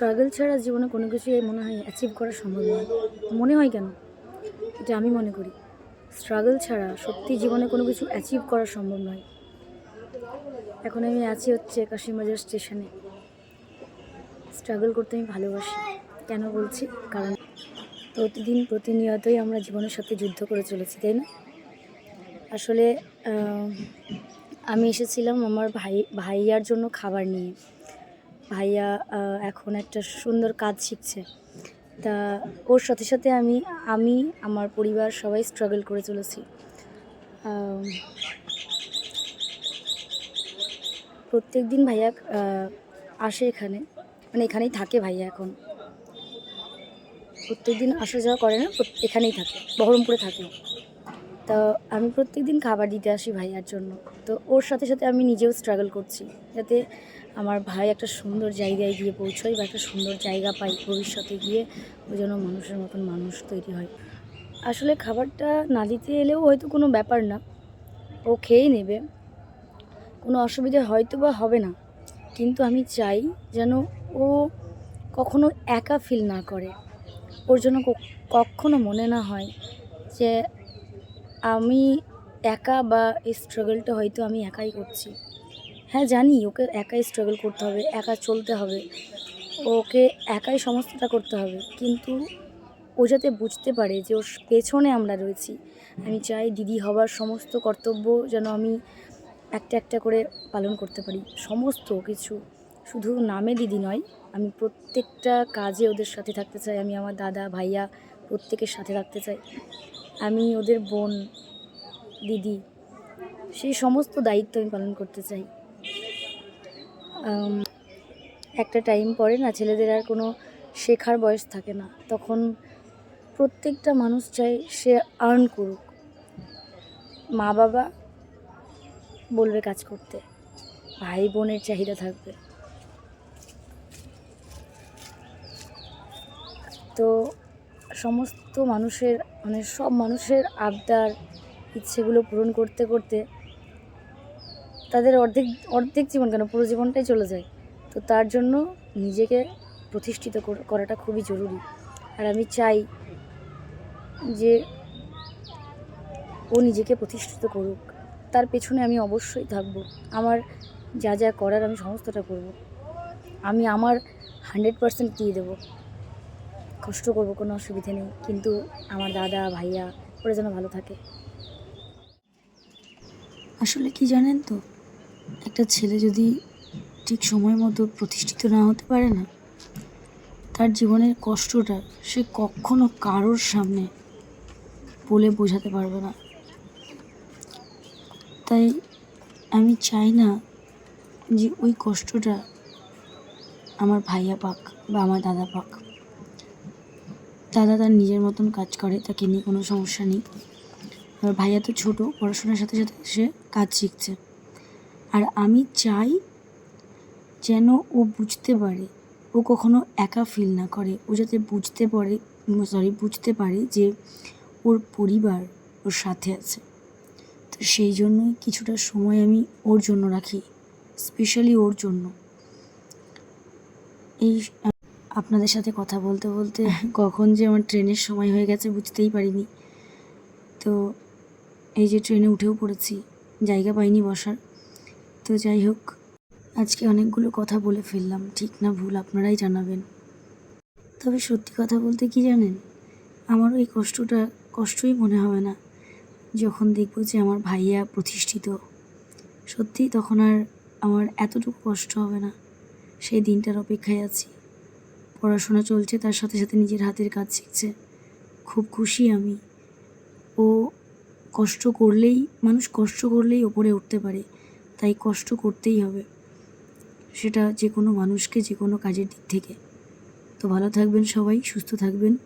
Struggle ছাড়া জীবনে কোনো কিছুই মনে হয় অ্যাচিভ করা সম্ভব নয়। মনে হয় কেন? এটা আমি মনে করি। স্ট্রাগল ছাড়া সত্যি জীবনে কোনো কিছু অ্যাচিভ করা সম্ভব নয়। এখন আমি আছি হচ্ছে কাশিমবাজার স্টেশনে স্ট্রাগল করতে আমি ভালোবাসি। কেন বলছি? কারণ প্রতিদিন প্রতিনিয়তই আমরা জীবনের সাথে যুদ্ধ করে চলেছি, তাই না? আসলে আমি এসেছিলাম আমার ভাই, ভাইয়ার জন্য খাবার নিয়ে। ভাইয়া এখন একটা সুন্দর কাজ শিখছে। তা ওর সাথে সাথে আমি আমি, আমার পরিবার সবাই স্ট্রাগল করে চলেছি। প্রত্যেক দিন ভাইয়া আসে এখানে। মানে এখানেই থাকে ভাইয়া এখন। প্রত্যেক দিন আসা যাওয়া করে না এখানেই থাকে, বহরমপুরে থাকে। তো আমি প্রত্যেক দিন খাবার দিতে আসি ভাইয়ার জন্য। তো ওর সাথে সাথে আমি নিজেও স্ট্রাগল করছি। যাতে আমার ভাই একটা সুন্দর জায়গায় গিয়ে পৌঁছয় বা একটা সুন্দর জায়গা পাই ভবিষ্যতে গিয়ে, ও যেন মানুষের মতন মানুষ তৈরি হয়। আসলে খাবারটা না দিতে এলেও হয়তো কোনো ব্যাপার না। ও খেয়েই নেবে। কোনো অসুবিধা হয়তো বা হবে না। কিন্তু আমি চাই যেন ও কখনো একা ফিল না করে। ওর জন্য কখনো মনে না হয় যে আমি একা বা এই স্ট্রাগলটা হয়তো আমি একাই করছি। হ্যাঁ জানি, ওকে একাই স্ট্রাগল করতে হবে, একা চলতে হবে। ওকে একাই সমস্তটা করতে হবে, কিন্তু ও যাতে বুঝতে পারে যে ওর পেছনে আমরা রয়েছি। আমি চাই দিদি হবার সমস্ত কর্তব্য যেন আমি একটা একটা করে পালন করতে পারি। সমস্ত কিছু, শুধু নামে দিদি নয়, আমি প্রত্যেকটা কাজে ওদের সাথে থাকতে চাই, আমি আমার দাদা, ভাইয়া প্রত্যেকের সাথে থাকতে চাই। আমি ওদের বোন, দিদি, সেই সমস্ত দায়িত্ব আমি পালন করতে চাই। একটা টাইম পরে না ছেলেদের আর কোনো শেখার বয়স থাকে না। তখন প্রত্যেকটা মানুষ চায় সে আর্ন করুক। মা বাবা বলবে কাজ করতে। ভাই বোনের চাহিদা থাকবে। তো সমস্ত মানুষের মানে সব মানুষের আবদার, ইচ্ছেগুলো পূরণ করতে করতে তাদের অর্ধেক অর্ধেক জীবন কেন? পুরো জীবনটাই চলে যায়। তো তার জন্য নিজেকে প্রতিষ্ঠিত করাটা খুবই জরুরি। আর আমি চাই যে ও নিজেকে প্রতিষ্ঠিত করুক। তার পেছনে আমি অবশ্যই থাকব। আমার যা যা করার আমি সমস্তটা করব। আমি আমার হান্ড্রেড পার্সেন্ট দিয়ে দেবো। কষ্ট করব, কোনো অসুবিধে নেই। কিন্তু আমার দাদা, ভাইয়া, ওরা যেন ভালো থাকে। আসলে কি জানেন তো? একটা ছেলে যদি ঠিক সময় মতো প্রতিষ্ঠিত না হতে পারে না, তার জীবনের কষ্টটা সে কখনো কারোর সামনে বলে বোঝাতে পারবে না। তাই আমি চাই না যে ওই কষ্টটা আমার ভাইয়া পাক বা আমার দাদা পাক। দাদা তার নিজের মতন কাজ করে, তাকে নিয়ে কোনো সমস্যা নেই। আর ভাইয়া তো ছোটো, পড়াশোনার সাথে সাথে সে কাজ শিখছে। আর আমি চাই যেন ও বুঝতে পারে। ও কখনো একা ফিল না করে। ও যাতে বুঝতে পারে সরি বুঝতে পারে যে ওর পরিবার ওর সাথে আছে। তো সেই জন্যই কিছুটা সময় আমি ওর জন্য রাখি স্পেশালি ওর জন্য। এই আপনাদের সাথে কথা বলতে বলতে কখন যে আমার ট্রেনের সময় হয়ে গেছে বুঝতেই পারিনি। তো এই যে ট্রেনে উঠেও পড়েছি জায়গা পাইনি বসার। তো যাই হোক, আজকে অনেকগুলো কথা বলে ফেললাম, ঠিক না ভুল আপনারাই জানাবেন। তবে সত্যি কথা বলতে কি জানেন, আমার ওই কষ্টটা, কষ্টই মনে হবে না, যখন দেখব যে আমার ভাইয়া প্রতিষ্ঠিত। সত্যি তখন আর আমার এতটুকু কষ্ট হবে না, সেই দিনটার অপেক্ষায় আছি। পড়াশোনা চলছে, তার সাথে সাথে নিজের হাতের কাজ শিখছে। খুব খুশি আমি। ও কষ্ট করলেই, মানুষ কষ্ট করলেই ওপরে উঠতে পারে। তাই কষ্ট করতেই হবে। সেটা যে কোনো মানুষকে যে কোনো কাজের দিক থেকে। তো ভালো থাকবেন সবাই, সুস্থ থাকবেন।